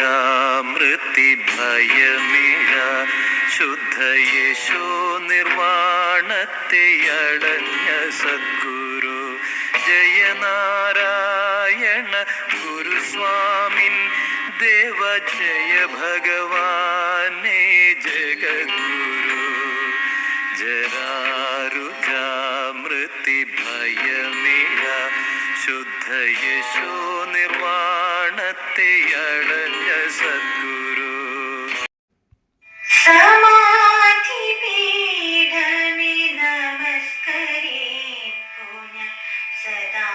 ജരാരുജാമൃതി ഭയമിഴ ശുദ്ധ യേശോ നിർവാണത്തെ അടഞ്ഞ സദ്ഗുരു ജയനാരായണ ഗുരുസ്വാമിൻ ദേവ ജയ ഭഗവാനേ ജഗദ്ഗുരു ജരാരുജാമൃതി ഭയമിഴ ശുദ്ധ യശോ നിർവാണത്തെ അടഞ്ഞ സദ്ഗുരു. സമാധിപീഠമേ നമസ്കരിപ്പു ഞാൻ. സദാ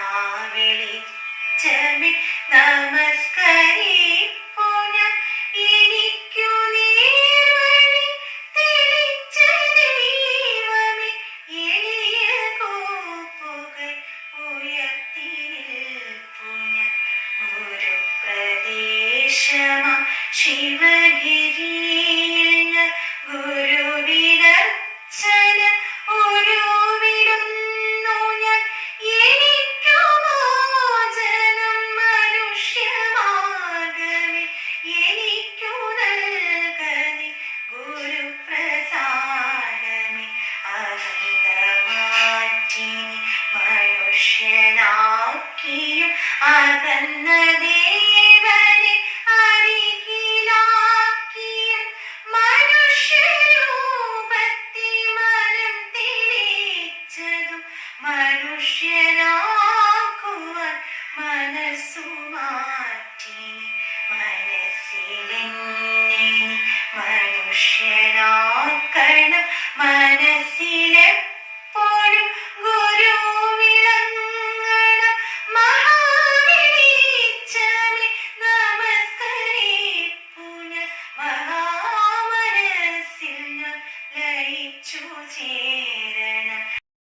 വെളിച്ചമേ നമസ്കരിപ്പു പ്രദേശമാ ശിവഗിരിയിൽ ഗുരുവിനർച്ചന ഉരുവിടുന്നു ഞാൻ. എനിക്കു ഗുരുപ്രസാദമേ. മനുഷ്യനാക്കിയും അകന്ന മനുഷ്യനാക്കുവാൻ മനസ്സു മാറ്റിനി മനസ്സിലെന്നെ മനുഷ്യനാക്കണം. മനസ്സിലെപ്പോഴും ഗുരു വിളങ്ങണം. മഹാവിളിച്ചമേ നമസ്കരിപ്പു ഞാൻ മഹാമനസ്സിൽ ഞാൻ ലയിച്ചു ചേരണം